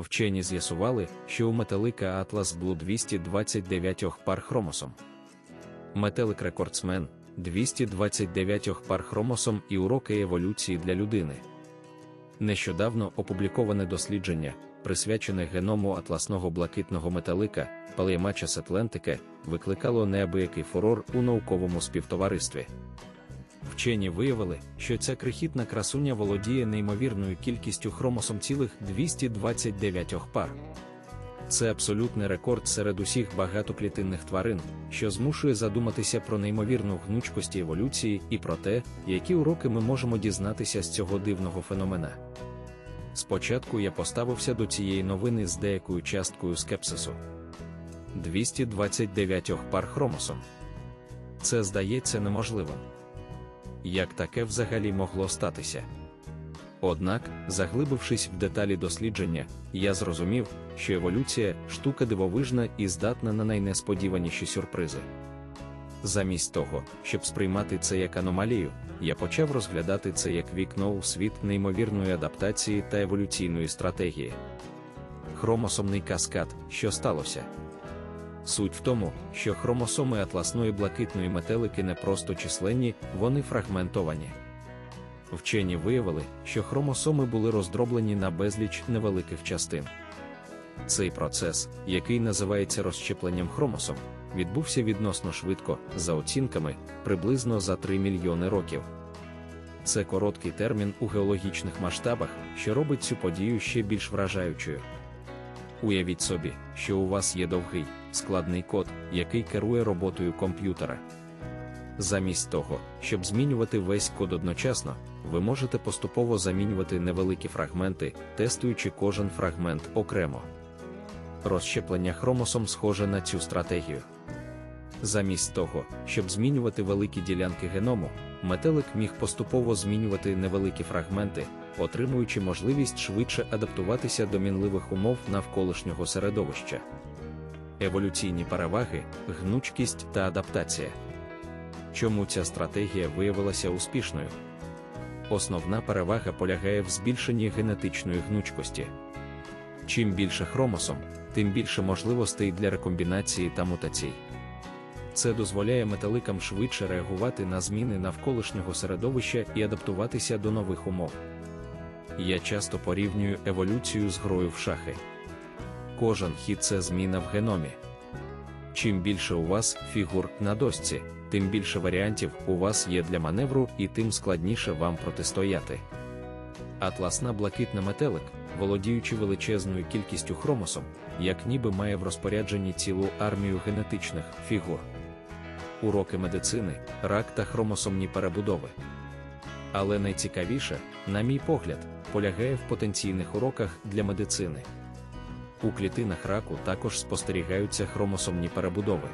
Вчені з'ясували, що у метелика Atlas Blue 229 пар хромосом. Метелик рекордсмен 229 пар хромосом і уроки еволюції для людини. Нещодавно опубліковане дослідження, присвячене геному атласного блакитного метелика Палеємача Атлантика, викликало неабиякий фурор у науковому співтоваристві. Вчені виявили, що ця крихітна красуня володіє неймовірною кількістю хромосом цілих 229 пар. Це абсолютний рекорд серед усіх багатоклітинних тварин, що змушує задуматися про неймовірну гнучкості еволюції і про те, які уроки ми можемо дізнатися з цього дивного феномена. Спочатку я поставився до цієї новини з деякою часткою скепсису. 229 пар хромосом. Це здається неможливим. Як таке взагалі могло статися? Однак, заглибившись в деталі дослідження, я зрозумів, що еволюція штука дивовижна і здатна на найнесподіваніші сюрпризи. Замість того, щоб сприймати це як аномалію, я почав розглядати це як вікно у світ неймовірної адаптації та еволюційної стратегії. Хромосомний каскад, що сталося. Суть в тому, що хромосоми атласної блакитної метелики не просто численні, вони фрагментовані. Вчені виявили, що хромосоми були роздроблені на безліч невеликих частин. Цей процес, який називається розщепленням хромосом, відбувся відносно швидко, за оцінками, приблизно за 3 мільйони років. Це короткий термін у геологічних масштабах, що робить цю подію ще більш вражаючою. Уявіть собі, що у вас є довгий, складний код, який керує роботою комп'ютера. Замість того, щоб змінювати весь код одночасно, ви можете поступово замінювати невеликі фрагменти, тестуючи кожен фрагмент окремо. Розщеплення хромосом схоже на цю стратегію. Замість того, щоб змінювати великі ділянки геному, метелик міг поступово змінювати невеликі фрагменти, отримуючи можливість швидше адаптуватися до мінливих умов навколишнього середовища. Еволюційні переваги, гнучкість та адаптація. Чому ця стратегія виявилася успішною? Основна перевага полягає в збільшенні генетичної гнучкості. Чим більше хромосом, тим більше можливостей для рекомбінації та мутацій. Це дозволяє металикам швидше реагувати на зміни навколишнього середовища і адаптуватися до нових умов. Я часто порівнюю еволюцію з грою в шахи. Кожен хід це зміна в геномі. Чим більше у вас фігур на дошці, тим більше варіантів у вас є для маневру і тим складніше вам протистояти. Атласна блакитна метелик, володіючи величезною кількістю хромосом, як ніби має в розпорядженні цілу армію генетичних фігур. Уроки медицини, рак та хромосомні перебудови. Але найцікавіше, на мій погляд, полягає в потенційних уроках для медицини. У клітинах раку також спостерігаються хромосомні перебудови.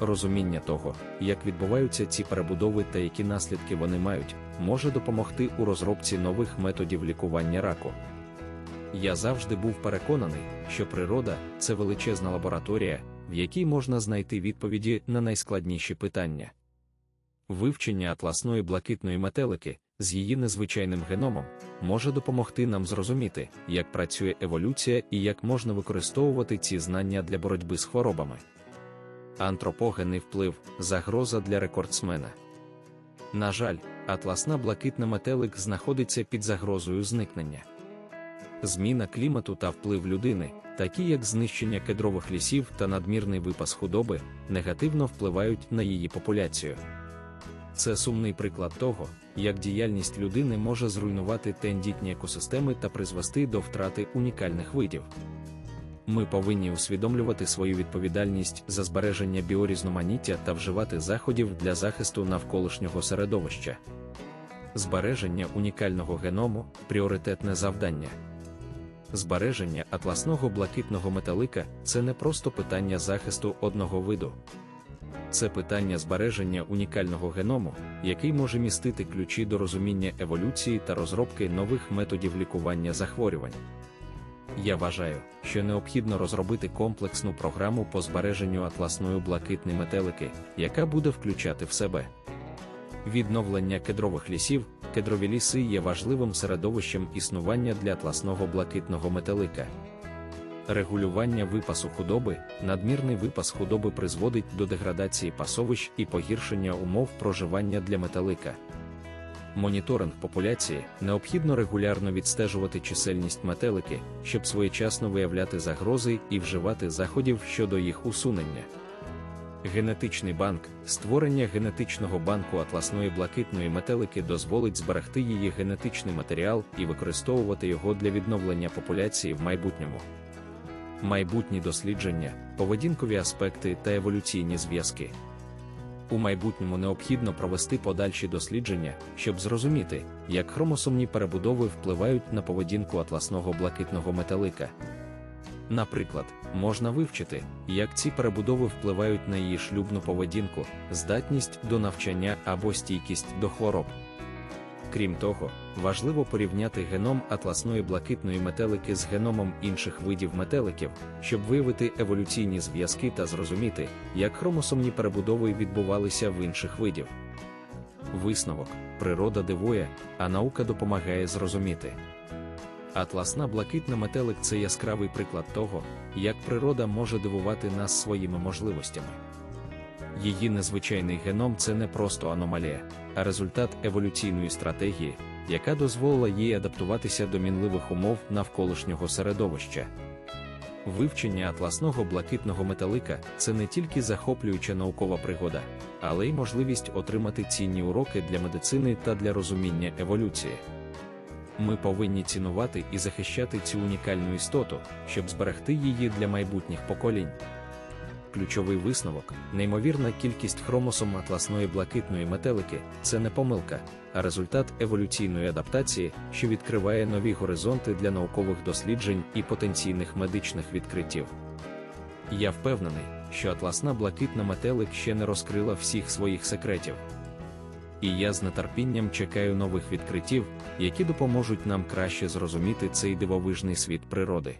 Розуміння того, як відбуваються ці перебудови та які наслідки вони мають, може допомогти у розробці нових методів лікування раку. Я завжди був переконаний, що природа це величезна лабораторія, в якій можна знайти відповіді на найскладніші питання. Вивчення атласної блакитної метелики з її незвичайним геномом може допомогти нам зрозуміти, як працює еволюція і як можна використовувати ці знання для боротьби з хворобами. Антропогенний вплив загроза для рекордсмена. На жаль, атласна блакитна метелик знаходиться під загрозою зникнення. Зміна клімату та вплив людини, такі як знищення кедрових лісів та надмірний випас худоби, негативно впливають на її популяцію. Це сумний приклад того, як діяльність людини може зруйнувати тендітні екосистеми та призвести до втрати унікальних видів. Ми повинні усвідомлювати свою відповідальність за збереження біорізноманіття та вживати заходів для захисту навколишнього середовища. Збереження унікального геному пріоритетне завдання. Збереження атласного блакитного металика це не просто питання захисту одного виду. Це питання збереження унікального геному, який може містити ключі до розуміння еволюції та розробки нових методів лікування захворювань. Я вважаю, що необхідно розробити комплексну програму по збереженню атласної блакитної метелики, яка буде включати в себе відновлення кедрових лісів, кедрові ліси є важливим середовищем існування для атласного блакитного метелика. Регулювання випасу худоби, надмірний випас худоби призводить до деградації пасовищ і погіршення умов проживання для метелика. Моніторинг популяції необхідно регулярно відстежувати чисельність метелики, щоб своєчасно виявляти загрози і вживати заходів щодо їх усунення. Генетичний банк створення генетичного банку атласної блакитної метелики дозволить зберегти її генетичний матеріал і використовувати його для відновлення популяції в майбутньому. Майбутні дослідження, поведінкові аспекти та еволюційні зв'язки. У майбутньому необхідно провести подальші дослідження, щоб зрозуміти, як хромосомні перебудови впливають на поведінку атласного блакитного металика. Наприклад, можна вивчити, як ці перебудови впливають на її шлюбну поведінку, здатність до навчання або стійкість до хвороб. Крім того, важливо порівняти геном атласної блакитної метелики з геномом інших видів метеликів, щоб виявити еволюційні зв'язки та зрозуміти, як хромосомні перебудови відбувалися в інших видів. Висновок природа дивує, а наука допомагає зрозуміти. Атласна блакитна метелик це яскравий приклад того, як природа може дивувати нас своїми можливостями. Її незвичайний геном це не просто аномалія, а результат еволюційної стратегії, яка дозволила їй адаптуватися до мінливих умов навколишнього середовища. Вивчення атласного блакитного металика це не тільки захоплююча наукова пригода, але й можливість отримати цінні уроки для медицини та для розуміння еволюції. Ми повинні цінувати і захищати цю унікальну істоту, щоб зберегти її для майбутніх поколінь. Ключовий висновок, неймовірна кількість хромосом атласної блакитної метелики це не помилка, а результат еволюційної адаптації, що відкриває нові горизонти для наукових досліджень і потенційних медичних відкриттів. Я впевнений, що атласна блакитна метелик ще не розкрила всіх своїх секретів. І я з нетерпінням чекаю нових відкриттів, які допоможуть нам краще зрозуміти цей дивовижний світ природи.